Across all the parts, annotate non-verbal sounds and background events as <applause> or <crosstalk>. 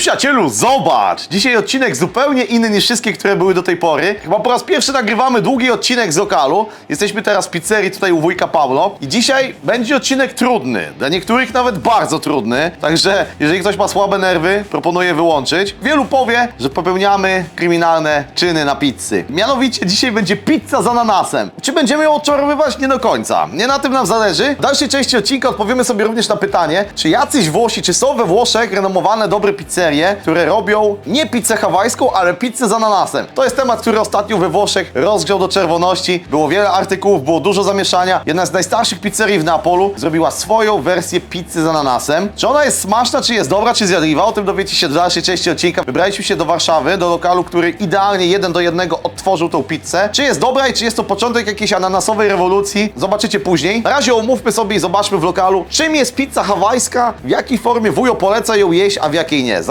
przyjacielu, zobacz! Dzisiaj odcinek zupełnie inny niż wszystkie, które były do tej pory. Chyba po raz pierwszy nagrywamy długi odcinek z lokalu. Jesteśmy teraz w pizzerii tutaj u wujka Paulo. I dzisiaj będzie odcinek trudny. Dla niektórych nawet bardzo trudny. Także jeżeli ktoś ma słabe nerwy, proponuję wyłączyć. Wielu powie, że popełniamy kryminalne czyny na pizzy. Mianowicie dzisiaj będzie pizza z ananasem. Czy będziemy ją odczarowywać? Nie do końca. Nie na tym nam zależy. W dalszej części odcinka odpowiemy sobie również na pytanie, czy jacyś Włosi, czy są we Włoszech renomowane dobre pizzerie, które robią nie pizzę hawajską, ale pizzę z ananasem. To jest temat, który ostatnio we Włoszech rozgrzał do czerwoności. Było wiele artykułów, było dużo zamieszania. Jedna z najstarszych pizzerii w Neapolu zrobiła swoją wersję pizzy z ananasem. Czy ona jest smaczna, czy jest dobra, czy zjadliwa? O tym dowiecie się w dalszej części odcinka. Wybraliśmy się do Warszawy, do lokalu, który idealnie jeden do jednego odtworzył tą pizzę. Czy jest dobra i czy jest to początek jakiejś ananasowej rewolucji? Zobaczycie później. Na razie omówmy sobie i zobaczmy w lokalu, czym jest pizza hawajska, w jakiej formie wujo poleca ją jeść, a w jakiej nie.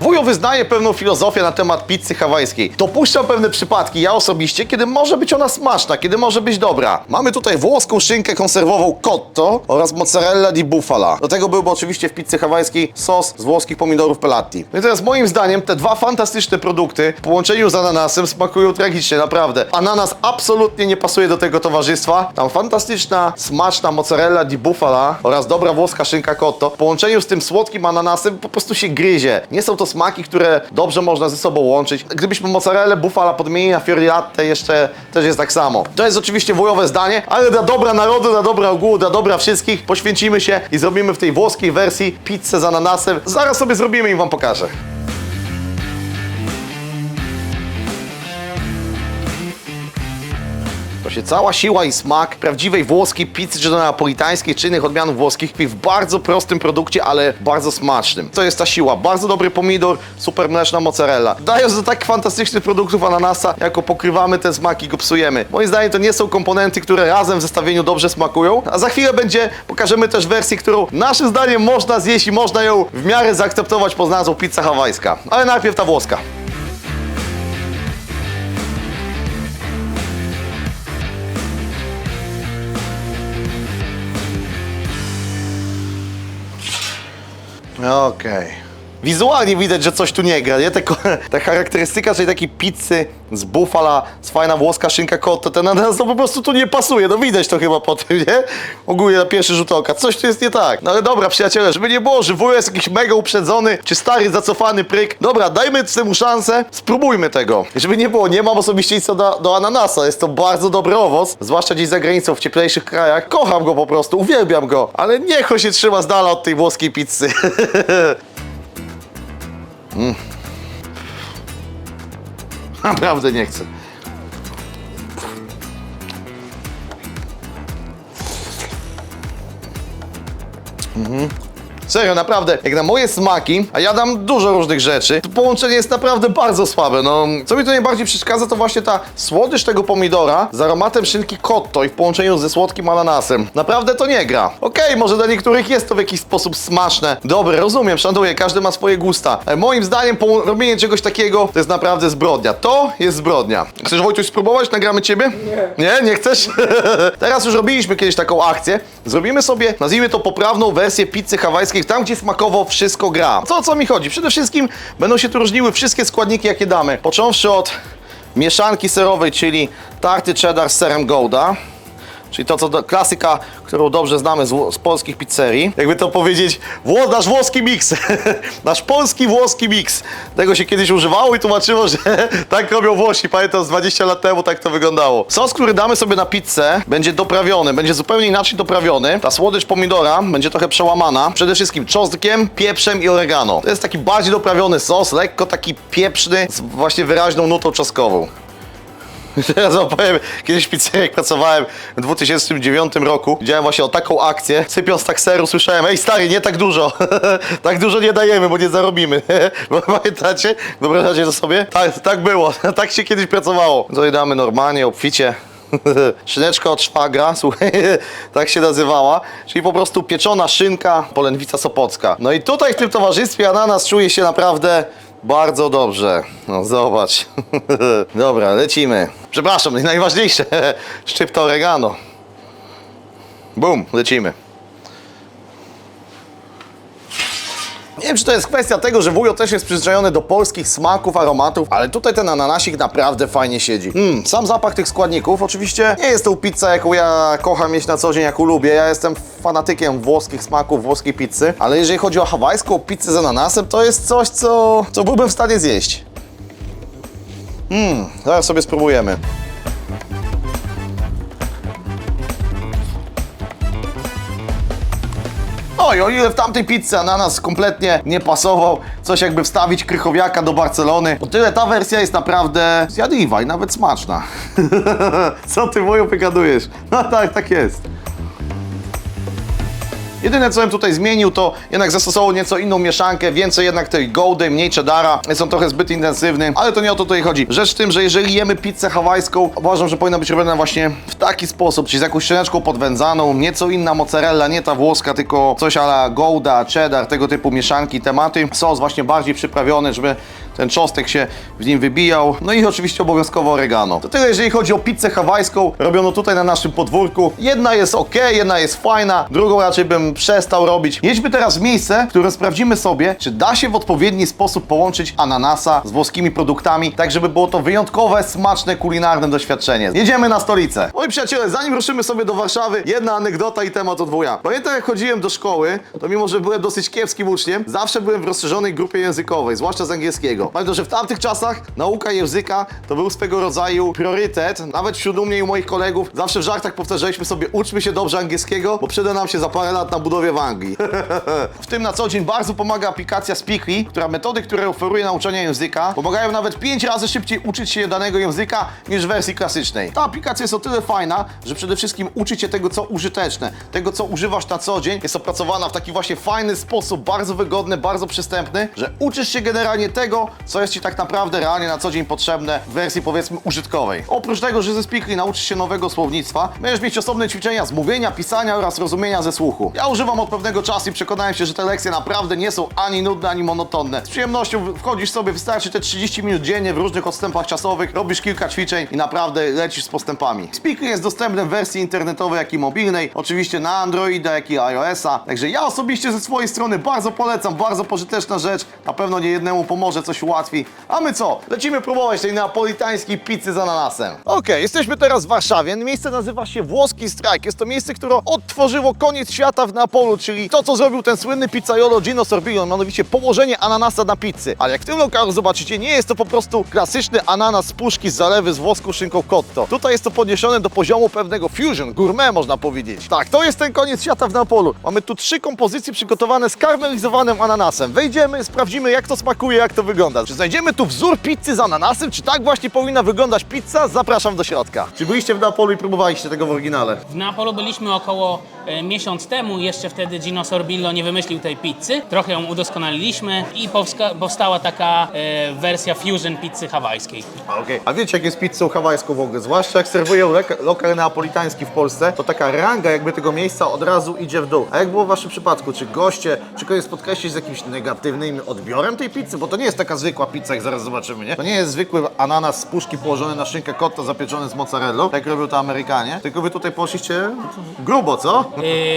Wujo wyznaje pewną filozofię na temat pizzy hawajskiej. Dopuszczam pewne przypadki, ja osobiście, kiedy może być ona smaczna, kiedy może być dobra. Mamy tutaj włoską szynkę konserwową cotto oraz mozzarella di bufala. Do tego byłby oczywiście w pizzy hawajskiej sos z włoskich pomidorów pelati. No i teraz moim zdaniem te dwa fantastyczne produkty w połączeniu z ananasem smakują tragicznie, naprawdę. Ananas absolutnie nie pasuje do tego towarzystwa. Tam fantastyczna, smaczna mozzarella di bufala oraz dobra włoska szynka cotto w połączeniu z tym słodkim ananasem po prostu się gryzie. Nie są to smaki, które dobrze można ze sobą łączyć. Gdybyśmy mozzarellę bufala podmienili na fiori latte, jeszcze też jest tak samo. To jest oczywiście wujowe zdanie, ale dla dobra narodu, dla dobra ogółu, dla dobra wszystkich poświęcimy się i zrobimy w tej włoskiej wersji pizzę z ananasem. Zaraz sobie zrobimy i wam pokażę. Się cała siła i smak prawdziwej włoskiej pizzy, czy to napolitańskiej, czy innych odmianów włoskich w bardzo prostym produkcie, ale bardzo smacznym. To jest ta siła. Bardzo dobry pomidor, super mleczna mozzarella. Dając do tak fantastycznych produktów ananasa, jako pokrywamy ten smak i go psujemy. Moim zdaniem to nie są komponenty, które razem w zestawieniu dobrze smakują. A za chwilę będzie, pokażemy też wersję, którą naszym zdaniem można zjeść i można ją w miarę zaakceptować pod nazwą pizza hawajska. Ale najpierw ta włoska. Okej. Wizualnie widać, że coś tu nie gra, nie? Te, <laughs> ta charakterystyka, czyli takiej pizzy z bufala, z fajna włoska szynka kotto, ten ananas to po prostu tu nie pasuje, no widać to chyba po tym, nie? Ogólnie na pierwszy rzut oka, coś tu jest nie tak. No ale dobra, przyjaciele, żeby nie było, że wujo jest jakiś mega uprzedzony, czy stary, zacofany pryk. Dobra, dajmy temu szansę, spróbujmy tego. Żeby nie było, nie mam osobiście nic do, do ananasa, jest to bardzo dobry owoc, zwłaszcza gdzieś za granicą, w cieplejszych krajach. Kocham go po prostu, uwielbiam go, ale niech on się trzyma z dala od tej włoskiej pizzy. <laughs> Naprawdę nie chcę. Serio, naprawdę, jak na moje smaki, a ja dam dużo różnych rzeczy, to połączenie jest naprawdę bardzo słabe. No, co mi tu najbardziej przeszkadza, to właśnie ta słodycz tego pomidora z aromatem szynki cotto i w połączeniu ze słodkim ananasem. Naprawdę to nie gra. Okej, może dla niektórych jest to w jakiś sposób smaczne. Dobre, rozumiem, szanuję, każdy ma swoje gusta. Ale moim zdaniem robienie czegoś takiego to jest naprawdę zbrodnia. To jest zbrodnia. Chcesz Wojtuś spróbować? Nagramy ciebie? Nie. Nie? Nie chcesz? <laughs> Teraz już robiliśmy kiedyś taką akcję. Zrobimy sobie, nazwijmy to poprawną wersję pizzy hawajskiej, tam gdzie smakowo wszystko gra. Co o co mi chodzi? Przede wszystkim będą się tu różniły wszystkie składniki, jakie damy. Począwszy od mieszanki serowej, czyli tarty cheddar z serem Gouda. Czyli to, co do, klasyka, którą dobrze znamy z, z polskich pizzerii. Jakby to powiedzieć, wło, nasz włoski miks. <laughs> nasz polski włoski miks. Tego się kiedyś używało i tłumaczyło, że <laughs> tak robią Włosi. Pamiętam, z 20 lat temu tak to wyglądało. Sos, który damy sobie na pizzę, będzie doprawiony, będzie zupełnie inaczej doprawiony. Ta słodycz pomidora będzie trochę przełamana. Przede wszystkim czosnkiem, pieprzem i oregano. To jest taki bardziej doprawiony sos, lekko taki pieprzny, z właśnie wyraźną nutą czosnkową. <laughs> Teraz opowiem, kiedyś w pizzerii pracowałem w 2009 roku. Widziałem właśnie o taką akcję. Sypiąc takseru słyszałem, ej stary, nie tak dużo. <laughs> tak dużo nie dajemy, bo nie zarobimy. <laughs> Pamiętacie? Wyobrażacie to sobie? Tak, tak było. tak się kiedyś pracowało. Tutaj damy normalnie, obficie. Szyneczka od szwagra, słuchaj, tak się nazywała, czyli po prostu pieczona szynka, polędwica sopocka. No i tutaj w tym towarzystwie ananas czuje się naprawdę bardzo dobrze. No zobacz. <laughs> Dobra, lecimy. Przepraszam, najważniejsze, <laughs> szczypta oregano. Bum, lecimy. Nie wiem, czy to jest kwestia tego, że wujo też jest przyzwyczajony do polskich smaków, aromatów, ale tutaj ten ananasik naprawdę fajnie siedzi. Mm, sam zapach tych składników, oczywiście nie jest to pizza, jaką ja kocham mieć na co dzień, jak lubię. Ja jestem fanatykiem włoskich smaków, włoskiej pizzy, ale jeżeli chodzi o hawajską pizzę z ananasem, to jest coś, co, co byłbym w stanie zjeść. Mmm, zaraz sobie spróbujemy. Oj, o ile w tamtej pizzy ananas kompletnie nie pasował, coś jakby wstawić krychowiaka do Barcelony, o tyle ta wersja jest naprawdę zjadliwa i nawet smaczna. <laughs> Co ty moją wygadujesz? <laughs> No tak, tak jest. Jedyne co bym tutaj zmienił to jednak zastosował nieco inną mieszankę, więcej jednak tej goldy, mniej cheddara, on trochę zbyt intensywny, ale to nie o to tutaj chodzi. Rzecz w tym, że jeżeli jemy pizzę hawajską, uważam, że powinna być robiona właśnie w taki sposób, czyli z jakąś szyneczką podwędzaną, nieco inna mozzarella, nie ta włoska, tylko coś ala golda, cheddar, tego typu mieszanki, tematy. Sos właśnie bardziej przyprawiony, żeby ten czosnek się w nim wybijał. No i oczywiście obowiązkowo oregano. To tyle, jeżeli chodzi o pizzę hawajską, robiono tutaj na naszym podwórku. Jedna jest ok, jedna jest fajna, drugą raczej bym przestał robić. Jedźmy teraz w miejsce, w którym sprawdzimy sobie, czy da się w odpowiedni sposób połączyć ananasa z włoskimi produktami, tak żeby było to wyjątkowe, smaczne, kulinarne doświadczenie. Jedziemy na stolicę. Moi przyjaciele, zanim ruszymy sobie do Warszawy, jedna anegdota i temat od wuja. Pamiętam jak chodziłem do szkoły, to mimo, że byłem dosyć kiepskim uczniem, zawsze byłem w rozszerzonej grupie językowej, zwłaszcza z angielskiego. Pamiętam, że w tamtych czasach nauka języka to był swego rodzaju priorytet, nawet wśród mnie i moich kolegów. Zawsze w żartach powtarzaliśmy sobie, uczmy się dobrze angielskiego, bo przyda nam się za parę lat na budowie w Anglii. <laughs> w tym na co dzień bardzo pomaga aplikacja Speakly, która metody, które oferuje nauczania języka, pomagają nawet 5 razy szybciej uczyć się danego języka niż w wersji klasycznej. Ta aplikacja jest o tyle fajna, że przede wszystkim uczy cię tego, co użyteczne, tego, co używasz na co dzień. Jest opracowana w taki właśnie fajny sposób, bardzo wygodny, bardzo przystępny, że uczysz się generalnie tego, co jest ci tak naprawdę realnie na co dzień potrzebne w wersji powiedzmy użytkowej. Oprócz tego, że ze Speakly nauczysz się nowego słownictwa, będziesz mieć osobne ćwiczenia z mówienia, pisania oraz rozumienia ze słuchu. Ja używam od pewnego czasu i przekonałem się, że te lekcje naprawdę nie są ani nudne, ani monotonne. Z przyjemnością wchodzisz sobie, wystarczy te 30 minut dziennie w różnych odstępach czasowych, robisz kilka ćwiczeń i naprawdę lecisz z postępami. Speakly jest dostępny w wersji internetowej, jak i mobilnej, oczywiście na Androida, jak i iOS-a. Także ja osobiście ze swojej strony bardzo polecam, bardzo pożyteczna rzecz, na pewno nie jednemu pomoże, coś ułatwi. A my co? Lecimy próbować tej neapolitańskiej pizzy z ananasem. Okej, jesteśmy teraz w Warszawie. Miejsce nazywa się Włoski Strajk. Jest to miejsce, które odtworzyło koniec świata w Neapolu, czyli to, co zrobił ten słynny pizzaiolo Gino Sorbillo, mianowicie położenie ananasa na pizzy. Ale jak w tym lokalu zobaczycie, nie jest to po prostu klasyczny ananas z puszki z zalewy z włoską szynką cotto. Tutaj jest to podniesione do poziomu pewnego fusion, gourmet można powiedzieć. Tak, to jest ten koniec świata w Neapolu. Mamy tu trzy kompozycje przygotowane z karmelizowanym ananasem. Wejdziemy, sprawdzimy jak to smakuje, jak to wygląda. Czy znajdziemy tu wzór pizzy z ananasem? Czy tak właśnie powinna wyglądać pizza? Zapraszam do środka. Czy byliście w Neapolu i próbowaliście tego w oryginale? W Neapolu byliśmy około e, miesiąc temu, jeszcze wtedy Gino Sorbillo nie wymyślił tej pizzy. Trochę ją udoskonaliliśmy i powstała taka e, wersja fusion pizzy hawajskiej. A, okej. A wiecie, jak jest pizzą hawajską w ogóle? Zwłaszcza jak serwują lek- lokal neapolitański w Polsce, to taka ranga jakby tego miejsca od razu idzie w dół. A jak było w waszym przypadku? Czy goście, czy kogoś spotkaliście z jakimś negatywnym odbiorem tej pizzy? Bo to nie jest taka zwykła pizza, jak zaraz zobaczymy, nie? To nie jest zwykły ananas z puszki położony na szynkę cotta zapieczony z mozzarellą, tak robią to Amerykanie. Tylko wy tutaj poszliście grubo, co?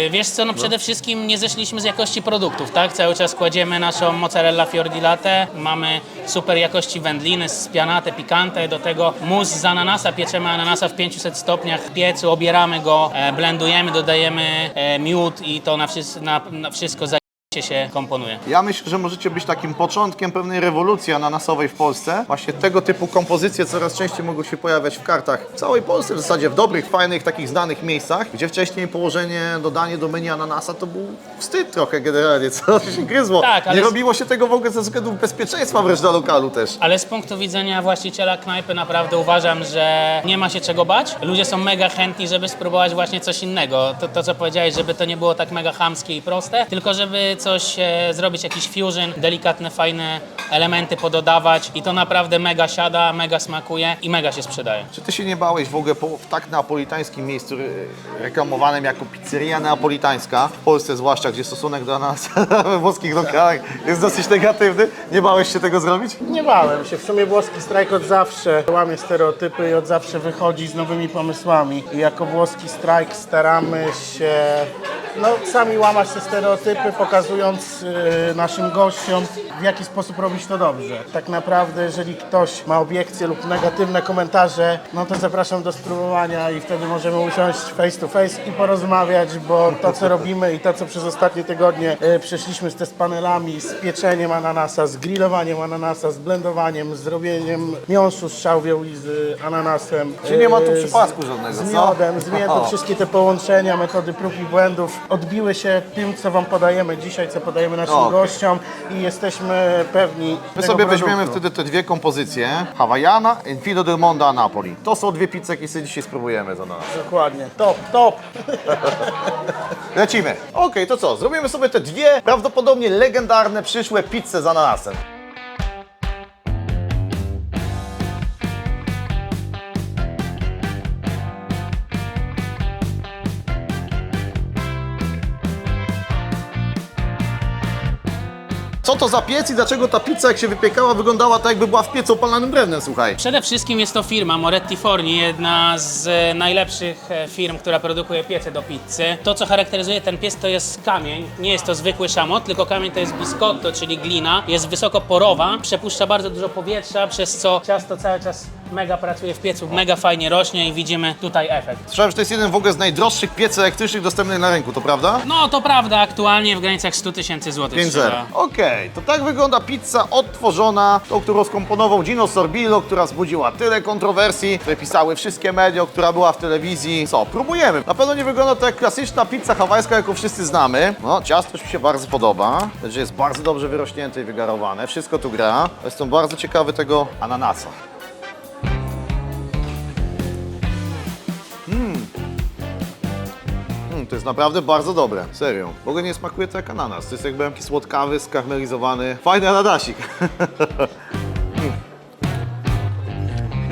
E, wiesz co, no przede wszystkim nie zeszliśmy z jakości produktów, tak? Cały czas kładziemy naszą mozzarella fior di latte, mamy super jakości wędliny, spianate, pikante, do tego mus z ananasa, pieczemy ananasa w 500 stopniach w piecu, obieramy go, e, blendujemy, dodajemy e, miód i to na, wszys- na, na wszystko za się komponuje. Ja myślę, że możecie być takim początkiem pewnej rewolucji ananasowej w Polsce. Właśnie tego typu kompozycje coraz częściej mogą się pojawiać w kartach w całej Polsce, w zasadzie w dobrych, fajnych, takich znanych miejscach, gdzie wcześniej położenie, dodanie do menu ananasa to był wstyd trochę generalnie, <laughs> co się gryzło. Tak, ale Nie z- robiło się tego w ogóle ze względu bezpieczeństwa wręcz dla lokalu też. Ale z punktu widzenia właściciela knajpy naprawdę uważam, że nie ma się czego bać. Ludzie są mega chętni, żeby spróbować właśnie coś innego. To, to co powiedziałeś, żeby to nie było tak mega chamskie i proste, tylko żeby coś e, zrobić, jakiś fusion, delikatne, fajne elementy pododawać i to naprawdę mega siada, mega smakuje i mega się sprzedaje. Czy ty się nie bałeś w ogóle po, w tak neapolitańskim miejscu re- reklamowanym jako pizzeria neapolitańska, w Polsce zwłaszcza, gdzie stosunek do nas we <laughs> włoskich lokalach jest dosyć negatywny? Nie bałeś się tego zrobić? Nie bałem się. W sumie włoski strajk od zawsze łamie stereotypy i od zawsze wychodzi z nowymi pomysłami. I jako włoski strajk staramy się no, sami łamać te stereotypy, pokazując y, naszym gościom, w jaki sposób robić to dobrze. Tak naprawdę, jeżeli ktoś ma obiekcje lub negatywne komentarze, no to zapraszam do spróbowania i wtedy możemy usiąść face to face i porozmawiać, bo to, co robimy i to, co przez ostatnie tygodnie y, przeszliśmy z test panelami, z pieczeniem ananasa, z grillowaniem ananasa, z blendowaniem, z robieniem miąsu z szałwią i z ananasem. Czyli nie ma tu y, przypadku z- żadnego, Z co? miodem, z miodem, <laughs> wszystkie te połączenia, metody prób i błędów odbiły się tym, co Wam podajemy dzisiaj, co podajemy naszym Okej. gościom i jesteśmy pewni My sobie produktu. weźmiemy wtedy te dwie kompozycje, Hawaiana i Fido del Mondo Napoli. To są dwie pizze, jakie sobie dzisiaj spróbujemy za nas. Dokładnie. Top, top. <laughs> Lecimy. Okej, to co? Zrobimy sobie te dwie prawdopodobnie legendarne przyszłe pizze z ananasem. To za piec i dlaczego ta pizza, jak się wypiekała, wyglądała tak, jakby była w piecu opalanym drewnem, słuchaj? Przede wszystkim jest to firma Moretti Forni, jedna z e, najlepszych e, firm, która produkuje piece do pizzy. To, co charakteryzuje ten piec, to jest kamień. Nie jest to zwykły szamot, tylko kamień to jest biscotto, czyli glina. Jest wysoko porowa, przepuszcza bardzo dużo powietrza, przez co ciasto cały czas mega pracuje w piecu, mega fajnie rośnie i widzimy tutaj efekt. Słyszałem, że to jest jeden w ogóle z najdroższych pieców elektrycznych dostępnych na rynku, to prawda? No to prawda, aktualnie w granicach 100 tysięcy złotych 5 trzeba. Okej, to tak wygląda pizza odtworzona, tą, którą skomponował Gino Sorbillo, która wzbudziła tyle kontrowersji, które pisały wszystkie media, która była w telewizji. Co, próbujemy. Na pewno nie wygląda to jak klasyczna pizza hawajska, jaką wszyscy znamy. No, ciasto mi się bardzo podoba, że jest bardzo dobrze wyrośnięte i wygarowane. Wszystko tu gra. Jestem bardzo ciekawy tego ananasa. To jest naprawdę bardzo dobre, serio. W ogóle nie smakuje to jak ananas. To jest jakby słodkawy, skarmelizowany, fajny ananasik. <laughs>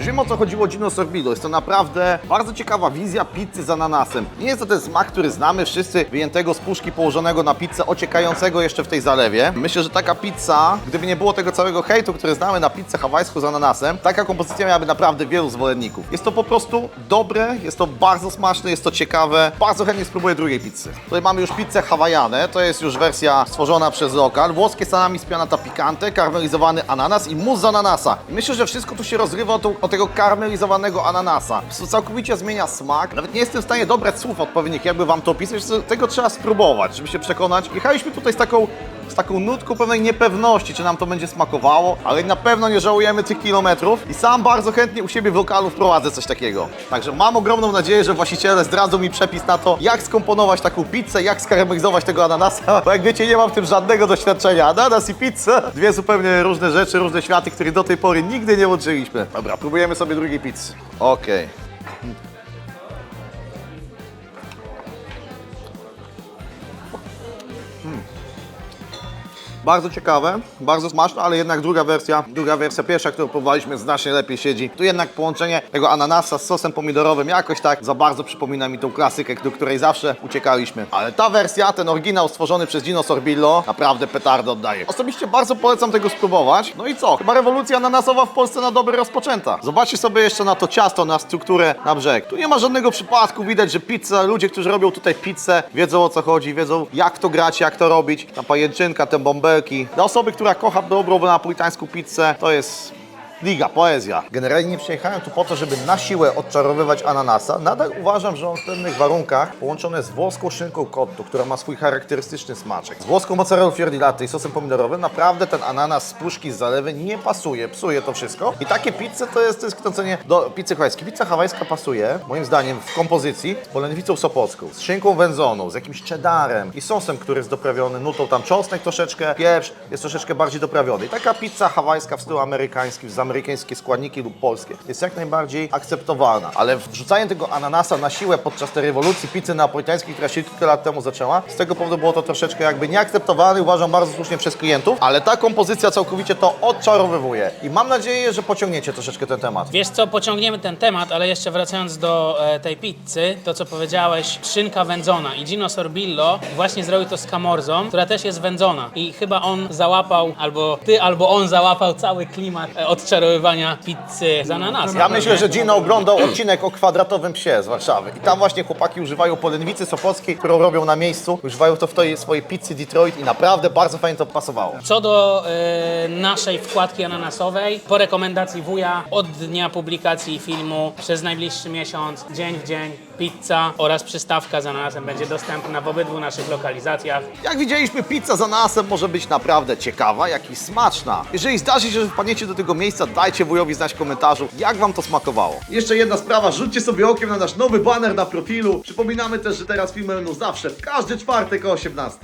Wiem o co chodziło Gino Sorbillo. Jest to naprawdę bardzo ciekawa wizja pizzy z ananasem. Nie jest to ten smak, który znamy wszyscy, wyjętego z puszki, położonego na pizzę, ociekającego jeszcze w tej zalewie. Myślę, że taka pizza, gdyby nie było tego całego hejtu, który znamy na pizzę hawajską z ananasem, taka kompozycja miałaby naprawdę wielu zwolenników. Jest to po prostu dobre, jest to bardzo smaczne, jest to ciekawe. Bardzo chętnie spróbuję drugiej pizzy. Tutaj mamy już pizzę hawaianę, to jest już wersja stworzona przez lokal. Włoskie salami spianata picante, karmelizowany ananas i mus z ananasa. Myślę, że wszystko tu się rozgrywa o, tą, o tego karmelizowanego ananasa. Całkowicie zmienia smak. Nawet nie jestem w stanie dobrać słów odpowiednich, jakby wam to opisać. Tego trzeba spróbować, żeby się przekonać. Jechaliśmy tutaj z taką z taką nutką pewnej niepewności, czy nam to będzie smakowało, ale na pewno nie żałujemy tych kilometrów i sam bardzo chętnie u siebie w lokalu wprowadzę coś takiego. Także mam ogromną nadzieję, że właściciele zdradzą mi przepis na to, jak skomponować taką pizzę, jak skaramelizować tego ananasa, <laughs> bo jak wiecie, nie mam w tym żadnego doświadczenia. Ananas i pizza, dwie zupełnie różne rzeczy, różne światy, których do tej pory nigdy nie łączyliśmy. Dobra, próbujemy sobie drugiej pizzy. Okej. Bardzo ciekawe, bardzo smaczne, ale jednak druga wersja, druga wersja pierwsza, którą próbowaliśmy, znacznie lepiej siedzi. Tu jednak połączenie tego ananasa z sosem pomidorowym jakoś tak za bardzo przypomina mi tą klasykę, do której zawsze uciekaliśmy. Ale ta wersja, ten oryginał stworzony przez Gino Sorbillo, naprawdę petardę oddaje. Osobiście bardzo polecam tego spróbować. No i co? Chyba rewolucja ananasowa w Polsce na dobre rozpoczęta. Zobaczcie sobie jeszcze na to ciasto, na strukturę, na brzeg. Tu nie ma żadnego przypadku, widać, że pizza, ludzie, którzy robią tutaj pizzę, wiedzą o co chodzi, wiedzą jak to grać, jak to robić. Ta pajęczynka, te bąbelki. Dla osoby, która kocha dobrą napolitańską pizzę, to jest Liga, poezja. Generalnie nie przyjechałem tu po to, żeby na siłę odczarowywać ananasa. Nadal uważam, że on w pewnych warunkach połączony z włoską szynką cotto, która ma swój charakterystyczny smaczek, z włoską mozzarellą fior di latte i sosem pomidorowym, naprawdę ten ananas z puszki z zalewy nie pasuje, psuje to wszystko. I takie pizze to jest, to jest kręcenie do pizzy hawajskiej. Pizza hawajska pasuje, moim zdaniem, w kompozycji z polędwicą sopocką, z szynką wędzoną, z jakimś cheddarem i sosem, który jest doprawiony nutą tam czosnek troszeczkę, pieprz jest troszeczkę bardziej doprawiony. I taka pizza hawajska w stylu amerykańskim z amerykańskie składniki lub polskie, jest jak najbardziej akceptowalna. Ale wrzucanie tego ananasa na siłę podczas tej rewolucji pizzy neapolitańskiej, która się kilka lat temu zaczęła, z tego powodu było to troszeczkę jakby nieakceptowane i uważam bardzo słusznie przez klientów, ale ta kompozycja całkowicie to odczarowywuje. I mam nadzieję, że pociągniecie troszeczkę ten temat. Wiesz co, pociągniemy ten temat, ale jeszcze wracając do e, tej pizzy, to co powiedziałeś, szynka wędzona i Gino Sorbillo właśnie zrobił to z Camorzą, która też jest wędzona i chyba on załapał, albo ty, albo on załapał cały klimat e, odczarowywania pizzy z ananasem. Ja myślę, że Gino oglądał odcinek o kwadratowym psie z Warszawy. I tam właśnie chłopaki używają polędwicy sopockiej, którą robią na miejscu. Używają to w tej swojej pizzy Detroit i naprawdę bardzo fajnie to pasowało. Co do e, naszej wkładki ananasowej, po rekomendacji wuja od dnia publikacji filmu przez najbliższy miesiąc, dzień w dzień, pizza oraz przystawka z ananasem będzie dostępna w obydwu naszych lokalizacjach. Jak widzieliśmy, pizza z ananasem może być naprawdę ciekawa, jak i smaczna. Jeżeli zdarzy się, że wpadniecie do tego miejsca, dajcie wujowi znać w komentarzu, jak wam to smakowało. Jeszcze jedna sprawa, rzućcie sobie okiem na nasz nowy baner na profilu. Przypominamy też, że teraz filmy będą zawsze w każdy czwartek o 18.